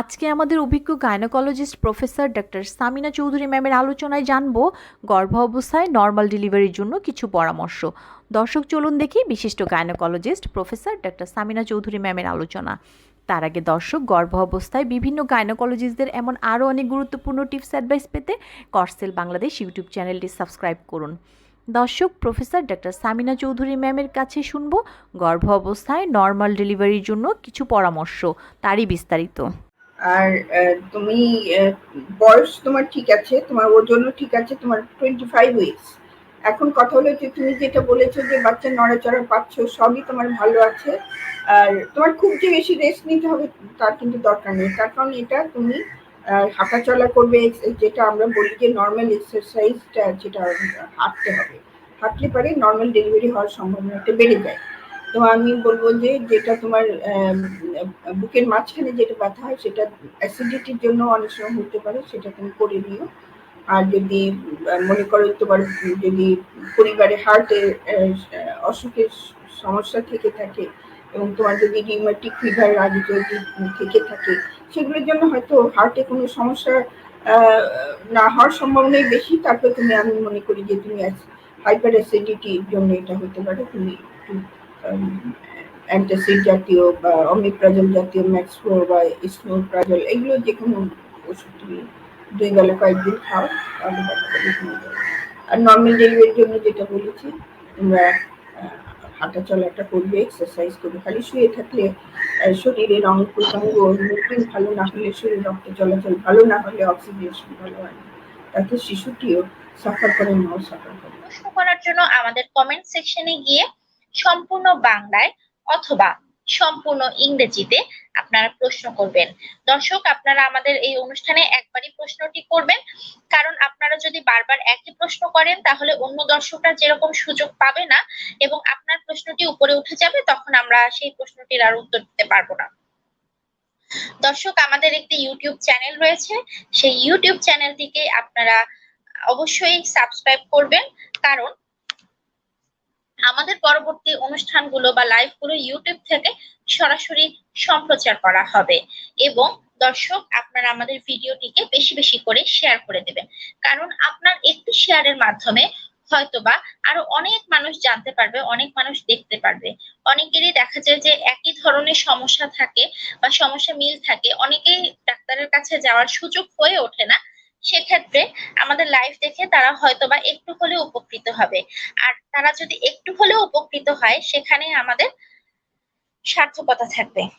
আজকে আমাদের অভিজ্ঞ gynaecologist professor doctor Samina Chowdhury ম্যামের আলোচনায় জানব গর্ভ অবস্থায় নর্মাল ডেলিভারির জন্য কিছু পরামর্শ। দর্শক, চলুন দেখি বিশিষ্ট gynaecologist professor doctor Samina Chowdhury ম্যামের আলোচনা। তার আগে দর্শক গর্ভ অবস্থায় বিভিন্ন গাইনোকোলজিস্টদের এমন আরও অনেক গুরুত্বপূর্ণ টিপস, অ্যাডভাইস পেতে করসেল বাংলাদেশ ইউটিউব চ্যানেলটি সাবস্ক্রাইব করুন। দর্শক, প্রফেসর ডক্টর সামিনা চৌধুরী ম্যামের কাছে শুনব গর্ভ অবস্থায় নর্মাল ডেলিভারির জন্য কিছু পরামর্শ। তারই বিস্তারিত। আর তুমি বয়স তোমার ঠিক আছে তোমার ওজনও ঠিক আছে তোমার টোয়েন্টি ফাইভ উইকস এখন কথা হলো যে তুমি যেটা বলেছ যে বাচ্চা নড়াচড়া পাচ্ছ সবই তোমার ভালো আছে। আর তোমার খুব যে বেশি রেস্ট নিতে হবে তার কিন্তু দরকার নেই। তার কারণ এটা তুমি আহ, হাঁটাচলা করবে যেটা আমরা বলি যে নর্মাল এক্সারসাইজটা যেটা হাঁটতে হবে। হাঁটলে পারে নর্মাল ডেলিভারি হওয়ার সম্ভাবনাটা বেড়ে যায়। তো আমি বলব যে যেটা তোমার বুকের মাঝখানে যেটা ব্যথা হয় সেটা অ্যাসিডিটির জন্য অনেক সময় হতে পারে, সেটা তুমি করে নিও। আর যদি মনে করো তোমার যদি পরিবারে হার্টের অসুখের সমস্যা থেকে থাকে এবং তোমার যদি রিউমেটিক ফিভার আগে যদি থেকে থাকে, সেগুলোর জন্য হয়তো হার্টে কোনো সমস্যা না হওয়ার সম্ভাবনাই বেশি। তারপরে তুমি আমি মনে করি যে তুমি হাইপার অ্যাসিডিটির জন্য এটা হতে পারে, তুমি একটু অ্যান্টাসিড জাতীয় বা অমিপ্রাজল জাতীয় ম্যাক্সপ্রো বা স্নোপ্রাজল এগুলো যে কোনো ওষুধ তুমি দুই বেলা কয়েকদিন খাও, তাহলে যাবে আর নর্মাল ডেলিভারির জন্য যেটা বলেছি, তোমরা হাঁটা চলাটা করবে এক্সারসাইজ করবে, খালি শুয়ে থাকলে শরীরের অঙ্গ প্রত্যঙ্গ মুভমেন্ট ভালো না হলে শরীর রক্ত চলাচল ভালো না হলে অক্সিজেশন ভালো হয় না। তাতে শিশুটিও সাফার করে, মাও সাফার করে। প্রশ্ন করার জন্য আমাদের কমেন্ট সেকশনে গিয়ে সম্পূর্ণ বাংলায় অথবা সম্পূর্ণ ইংরেজিতে আপনারা প্রশ্ন করবেন। দর্শক, আপনারা আমাদের এই অনুষ্ঠানে একবারই প্রশ্নটি করবেন। কারণ আপনারা যদি বারবার একই প্রশ্ন করেন, তাহলে অন্য দর্শকরা যেরকম সুযোগ পাবে না এবং আপনার প্রশ্নটি উপরে উঠে যাবে, তখন আমরা সেই প্রশ্নটির আর উত্তর দিতে পারব না। দর্শক, আমাদের একটি ইউটিউব চ্যানেল রয়েছে। সেই ইউটিউব চ্যানেলটিকে আপনারা অবশ্যই সাবস্ক্রাইব করবেন। কারণ আমাদের পরবর্তী অনুষ্ঠানগুলো বা লাইভগুলো ইউটিউব থেকে সরাসরি সম্প্রচার করা হবে। এবং দর্শক আপনারা আমাদের ভিডিওটিকে বেশি বেশি করে শেয়ার করে দেবেন। কারণ আপনার একটি শেয়ারের মাধ্যমে হয়তোবা আরও অনেক মানুষ জানতে পারবে, অনেক মানুষ দেখতে পারবে। অনেকেরই দেখা যায় যে একই ধরনের সমস্যা থাকে বা সমস্যা মিল থাকে। অনেকেই ডাক্তারের কাছে যাওয়ার সুযোগ হয়ে ওঠে না। সেক্ষেত্রে আমাদের লাইভ দেখে তারা হয়তো বা একটু হলেও উপকৃত হবে। আর তারা যদি একটু হলেও উপকৃত হয়, সেখানে আমাদের সার্থকতা থাকবে।